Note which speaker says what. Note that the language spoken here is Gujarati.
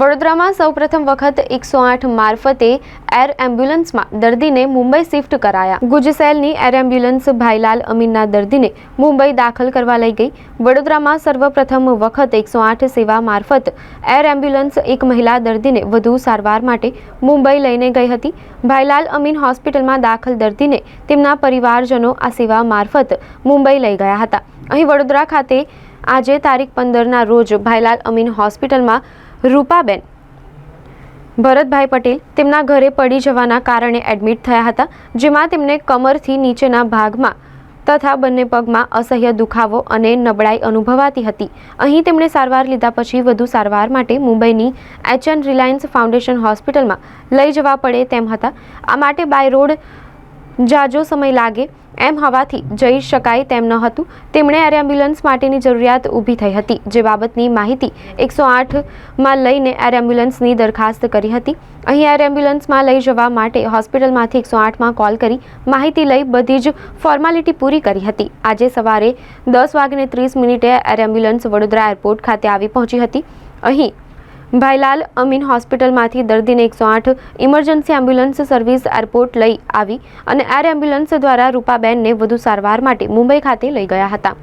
Speaker 1: વડોદરામાં સૌપ્રથમ વખત એકસો આઠ મારફતે એર એમ્બ્યુલન્સમાં દર્દીને મુંબઈ શિફ્ટ કરાયા. ગુજસેલની એર એમ્બ્યુલન્સ ભાઈલાલ અમીનના દર્દીને મુંબઈ દાખલ કરવા લઈ ગઈ. વડોદરામાં સર્વપ્રથમ વખત એકસો આઠ સેવા મારફત એર એમ્બ્યુલન્સ એક મહિલા દર્દીને વધુ સારવાર માટે મુંબઈ લઈને ગઈ હતી. ભાઈલાલ અમીન હોસ્પિટલમાં દાખલ દર્દીને તેમના પરિવારજનો આ સેવા મારફત મુંબઈ લઈ ગયા હતા. અહીં વડોદરા ખાતે આજે તારીખ પંદરના રોજ ભાઈલાલ અમીન હોસ્પિટલમાં રૂપાબેન. ભરતભાઈ પટેલ તેમના ઘરે પડી જવાના કારણે એડમિટ થયા હતા, જેમાં તેમને કમરથી નીચેના ભાગમાં તથા બંને પગમાં અસહ્ય દુખાવો અને નબળાઈ અનુભવાતી હતી. અહીં તેમણે સારવાર લીધા પછી વધુ સારવાર માટે મુંબઈની એચએન રિલાયન્સ ફાઉન્ડેશન હોસ્પિટલમાં લઈ જવા પડે તેમ હતા. આ માટે બાય રોડ જાજો સમય લાગે, એમ હોવાથી જઈ શકાય તેમ ન હતું. તેમણે એર એમ્બ્યુલન્સ માટેની જરૂરિયાત ઊભી થઈ હતી. જે બાબતની માહિતી એકસો આઠમાં લઈને એર એમ્બ્યુલન્સની દરખાસ્ત કરી હતી. અહીં એર એમ્બ્યુલન્સમાં લઈ જવા માટે હોસ્પિટલમાંથી એકસો આઠમાં કોલ કરી, માહિતી લઈ બધી જ ફોર્માલિટી પૂરી કરી હતી. આજે સવારે દસ વાગીને ત્રીસ મિનિટે એર એમ્બ્યુલન્સ વડોદરા એરપોર્ટ ખાતે આવી પહોંચી હતી. અહીં ભાઈલાલ અમીન હોસ્પિટલમાંથી દર્દીને એકસો આઠ ઇમરજન્સી એમ્બ્યુલન્સ સર્વિસ એરપોર્ટ લઈ આવી અને એર એમ્બ્યુલન્સ દ્વારા રૂપાબેનને વધુ સારવાર માટે મુંબઈ ખાતે લઈ ગયા હતા.